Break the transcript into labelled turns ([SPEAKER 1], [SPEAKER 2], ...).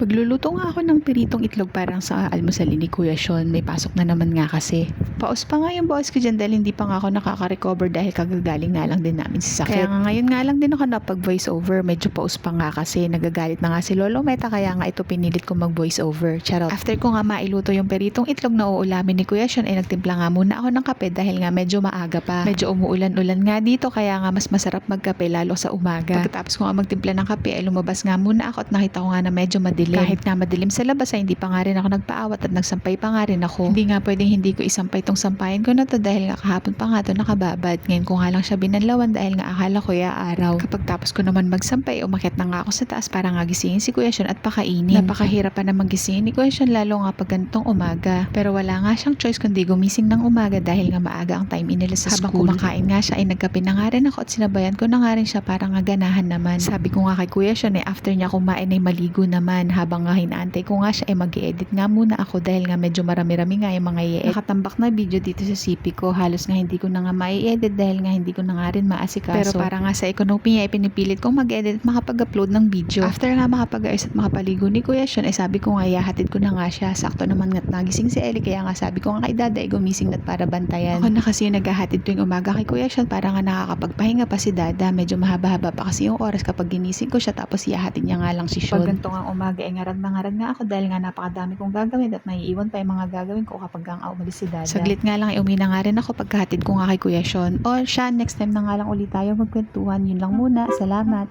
[SPEAKER 1] Magluluto nga ako ng piritong itlog parang sa almusalin ni Kuya Sean. May pasok na naman nga kasi. Paus pa nga yung boss ko dyan dahil hindi pa nga ako nakaka-recover dahil kagagaling nga lang din namin sa sakit. Kaya nga ngayon nga lang din ako napag voice over. Medyo paus pa nga kasi nagagalit na nga si Lolo Meta kaya nga ito pinilit ko mag voice over. Charot. After ko nga mailuto yung piritong itlog na uulamin ni Kuya Sean ay nagtimpla nga muna ako ng kape dahil nga medyo maaga pa. Medyo umuulan-ulan nga dito kaya nga mas masarap magkape lalo sa umaga. Pagkatapos ko nga magtimpla ng kape ay lumabas nga muna ako at nakita ko nga na medyo madilim. Kahit nga madilim sa labas ay hindi pa nga rin ako nagpaawat at nagsampay pa nga rin ako. Hindi nga pwedeng hindi ko isampay tong sampayan ko na to dahil nga kahapon pa nga to nakababad. Ngayon ko nga lang siya binanlawan dahil nga akala ko ya araw. Kapag tapos ko naman magsampay, umakyat na nga ako sa taas para nga gisingin si Kuya Sean at pakainin. Napakahirap pa naman gisingin ni Kuya Sean lalo nga pag ganitong umaga. Pero wala nga siyang choice kundi gumising ng umaga dahil nga maaga ang time in nila sa
[SPEAKER 2] Habang
[SPEAKER 1] school. kumakain nga siya ay nagkape na nga rin ako at sinabayan ko na nga rin siya para nga ganahan naman. Sabi ko nga kay Kuya Sean eh after niya kumain ay maligo naman habang nga hinaantay ko nga siya ay mag edit nga muna ako dahil nga medyo marami-rami nga yung mga i-edit. Nakatambak na video dito sa CP ko halos nga hindi ko na nga mai-edit dahil nga hindi ko na nga rin maasikaso. Pero para nga sa economy ay pinipilit kong mag-edit at makapag-upload ng video. After nga makapag-ayos at makapaligo ni Kuya Sean ay sabi ko nga iyahatid ko na nga siya. Sakto naman nga nagising si Ellie kaya nga sabi ko nga kay Dada ay gumising na para bantayan. Ako na kasi yung naghahatid tuwing umaga kay Kuya Sean para nga nakakapagpahinga pa si Dada. Medyo mahaba-haba pa kasi yung oras kapag ginising ko siya tapos iyahatid niya nga lang si Sean. Pag ganito nga umaga ay ngarag na ngarag nga ako dahil nga napakadami kong gagawin at may iwan pa yung mga gagawin ko kapag nga umalis si Dada. Saglit nga lang ay umina nga rin ako pagkahatid ko nga kay Kuya Sean. O siya, next time na nga lang ulit tayo magkwentuhan. Yun lang muna. Salamat.